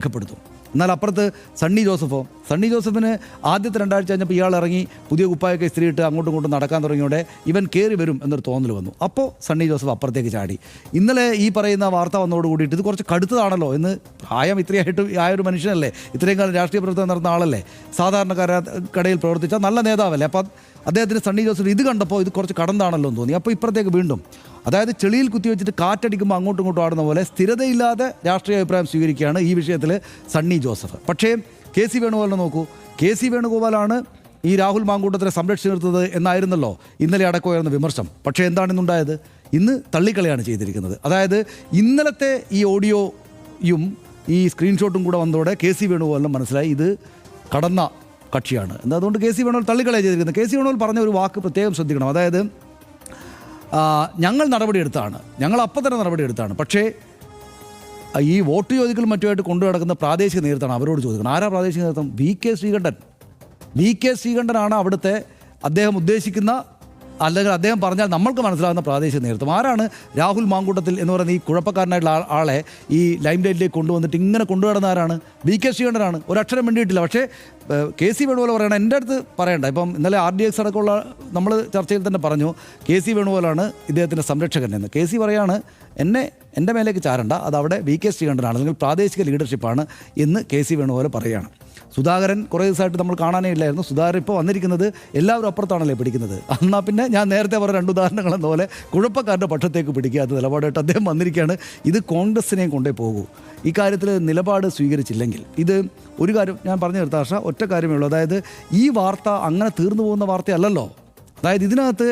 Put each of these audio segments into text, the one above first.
രേഖപ്പെടുത്തും. എന്നാൽ അപ്പുറത്ത് സണ്ണി ജോസഫോ സണ്ണി ജോസഫിന് ആദ്യത്തെ രണ്ടാഴ്ച കഴിഞ്ഞപ്പോൾ ഇയാൾ ഇറങ്ങി പുതിയ കുപ്പായൊക്കെ ഇസ്ത്രീയിട്ട് അങ്ങോട്ടും ഇങ്ങോട്ടും നടക്കാൻ തുടങ്ങിയോടെ ഇവൻ കയറി വരും എന്നൊരു തോന്നൽ വന്നു. അപ്പോൾ സണ്ണി ജോസഫ് അപ്പുറത്തേക്ക് ചാടി. ഇന്നലെ ഈ പറയുന്ന വാർത്ത വന്നതോട് കൂടിയിട്ട് ഇത് കുറച്ച് കടുത്തതാണല്ലോ എന്ന് പ്രായം ഇത്രയായിട്ട് ആയ ഒരു മനുഷ്യനല്ലേ? ഇത്രയും കാലം രാഷ്ട്രീയ പ്രവർത്തനം നടന്ന ആളല്ലേ? സാധാരണക്കാര കടയിൽ പ്രവർത്തിച്ച നല്ല നേതാവല്ലേ? അപ്പം അദ്ദേഹത്തിന് സണ്ണി ജോസഫ് ഇത് കണ്ടപ്പോൾ ഇത് കുറച്ച് കടന്നാണല്ലോ എന്ന് തോന്നി. അപ്പോൾ ഇപ്പുറത്തേക്ക് വീണ്ടും അതായത് ചെളിയിൽ കുത്തിവെച്ചിട്ട് കാറ്റടിക്കുമ്പോൾ അങ്ങോട്ടും ഇങ്ങോട്ടും ആടുന്ന പോലെ സ്ഥിരതയില്ലാതെ രാഷ്ട്രീയ അഭിപ്രായം സ്വീകരിക്കുകയാണ് ഈ വിഷയത്തിൽ സണ്ണി ജോസഫ്. പക്ഷേ കെ സി വേണുഗോപാലിനെ നോക്കൂ. കെ സി വേണുഗോപാലാണ് ഈ രാഹുൽ മാങ്കൂട്ടത്തിനെ സംരക്ഷിച്ചു എന്നായിരുന്നല്ലോ ഇന്നലെ അടക്കമായിരുന്ന വിമർശം. പക്ഷേ എന്താണ് ഇന്നുണ്ടായത്? ഇന്ന് തള്ളിക്കളിയാണ് ചെയ്തിരിക്കുന്നത്. അതായത് ഇന്നലത്തെ ഈ ഓഡിയോയും ഈ സ്ക്രീൻഷോട്ടും കൂടെ വന്നതോടെ കെ സി വേണുഗോപാലിനും മനസ്സിലായി ഇത് കടന്ന കക്ഷിയാണ്. എന്താ അതുകൊണ്ട് കെ സി വേണുഗോപാൽ തള്ളിക്കളയാണ് ചെയ്തിരിക്കുന്നത്. കെ സി വേണുഗോപാൽ പറഞ്ഞ ഒരു വാക്ക് പ്രത്യേകം ശ്രദ്ധിക്കണം. അതായത് ഞങ്ങൾ നടപടിയെടുത്താണ്. ഞങ്ങൾ അപ്പം തന്നെ നടപടിയെടുത്താണ്. പക്ഷേ ഈ വോട്ട് ചോദിക്കലും മറ്റുമായിട്ട് കൊണ്ടു നടക്കുന്ന പ്രാദേശിക നേതൃത്വമാണ് അവരോട് ചോദിക്കണം ആരാ പ്രാദേശിക നേതൃത്വം? V K Sreekantan. V K ശ്രീകണ്ഠനാണ് അവിടുത്തെ അദ്ദേഹം ഉദ്ദേശിക്കുന്ന അല്ലെങ്കിൽ അദ്ദേഹം പറഞ്ഞാൽ നമ്മൾക്ക് മനസ്സിലാകുന്ന പ്രാദേശിക നേതൃത്വം. ആരാണ് രാഹുൽ മാങ്കൂട്ടത്തിൽ എന്ന് പറയുന്ന ഈ കുഴപ്പക്കാരനായിട്ടുള്ള ആളെ ഈ ലൈം ലൈറ്റിലേക്ക് കൊണ്ടുവന്നിട്ട് ഇങ്ങനെ കൊണ്ടുനടന്ന ആരാണ് ബി കെ ശ്രീകണ്ഠനാണ്. അക്ഷരം വേണ്ടിയിട്ടില്ല പക്ഷേ കെ സി വേണുപോലെ പറയണം എന്റെ അടുത്ത് പറയണ്ട. ഇപ്പം ഇന്നലെ ആർ ഡി എക്സ് അടക്കമുള്ള നമ്മൾ ചർച്ചയിൽ തന്നെ പറഞ്ഞു കെ സി വേണുപോലാണ് ഇദ്ദേഹത്തിന്റെ സംരക്ഷകൻ എന്ന്. കെ സി പറയാണ് എന്നെ എന്റെ മേലേക്ക് ചാരണ്ട. അത് അവിടെ വി കെ ശ്രീകണ്ഠനാണ്. അല്ലെങ്കിൽ പ്രാദേശിക ലീഡർഷിപ്പാണ് എന്ന് കെ സി വേണുപോലെ പറയുകയാണ് സുധാകരൻ കുറേ ദിവസമായിട്ട് നമ്മൾ കാണാനേ ഇല്ലായിരുന്നു. സുധാകരൻ ഇപ്പോൾ വന്നിരിക്കുന്നത് എല്ലാവരും അപ്പുറത്താണല്ലേ പിടിക്കുന്നത്. എന്നാൽ പിന്നെ ഞാൻ നേരത്തെ പറഞ്ഞ രണ്ട് ഉദാഹരണങ്ങൾ എന്ന പോലെ കുഴപ്പക്കാരുടെ പക്ഷത്തേക്ക് പിടിക്കാത്ത നിലപാടായിട്ട് അദ്ദേഹം വന്നിരിക്കുകയാണ്. ഇത് കോൺഗ്രസിനെയും കൊണ്ടേ പോകൂ. ഈ കാര്യത്തിൽ നിലപാട് സ്വീകരിച്ചില്ലെങ്കിൽ ഇത് ഒരു കാര്യം ഞാൻ പറഞ്ഞു നിർത്താഷ ഒറ്റ കാര്യമേ ഉള്ളൂ. അതായത് ഈ വാർത്ത അങ്ങനെ തീർന്നു പോകുന്ന വാർത്തയല്ലല്ലോ. അതായത് ഇതിനകത്ത്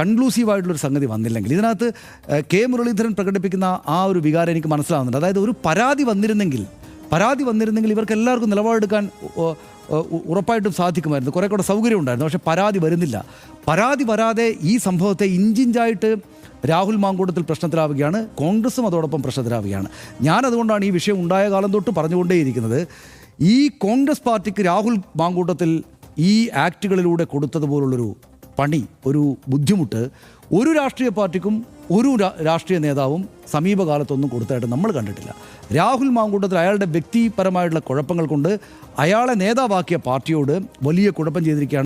കൺക്ലൂസീവായിട്ടുള്ളൊരു സംഗതി വന്നില്ലെങ്കിൽ ഇതിനകത്ത് കെ മുരളീധരൻ പ്രകടിപ്പിക്കുന്ന ആ ഒരു വികാരം എനിക്ക് മനസ്സിലാവുന്നുണ്ട്. അതായത് ഒരു പരാതി വന്നിരുന്നെങ്കിൽ പരാതി വന്നിരുന്നെങ്കിൽ ഇവർക്ക് എല്ലാവർക്കും നിലപാടെടുക്കാൻ ഉറപ്പായിട്ടും സാധിക്കുമായിരുന്നു. കുറേ കൂടെ സൗകര്യം ഉണ്ടായിരുന്നു. പക്ഷേ പരാതി വരുന്നില്ല. പരാതി വരാതെ ഈ സംഭവത്തെ ഇഞ്ചിഞ്ചായിട്ട് രാഹുൽ മാങ്കൂട്ടത്തിൽ പ്രശ്നത്തിലാവുകയാണ്. കോൺഗ്രസും അതോടൊപ്പം പ്രശ്നത്തിലാവുകയാണ്. ഞാൻ അതുകൊണ്ടാണ് ഈ വിഷയം ഉണ്ടായ കാലം തൊട്ട് പറഞ്ഞുകൊണ്ടേയിരിക്കുന്നത്. ഈ കോൺഗ്രസ് പാർട്ടിക്ക് രാഹുൽ മാങ്കൂട്ടത്തിൽ ഈ ആക്റ്റുകളിലൂടെ കൊടുത്തതുപോലുള്ളൊരു പണി ഒരു ബുദ്ധിമുട്ട് ഒരു രാഷ്ട്രീയ പാർട്ടിക്കും ഒരു രാഷ്ട്രീയ നേതാവും സമീപകാലത്തൊന്നും കൊടുത്തായിട്ട് നമ്മൾ കണ്ടിട്ടില്ല. രാഹുൽ മാങ്കൂട്ടത്തിൽ അയാളുടെ വ്യക്തിപരമായിട്ടുള്ള കുഴപ്പങ്ങൾ കൊണ്ട് അയാളെ നേതാവാക്കിയ പാർട്ടിയോട് വലിയ കുഴപ്പം ചെയ്തിരിക്കുകയാണ്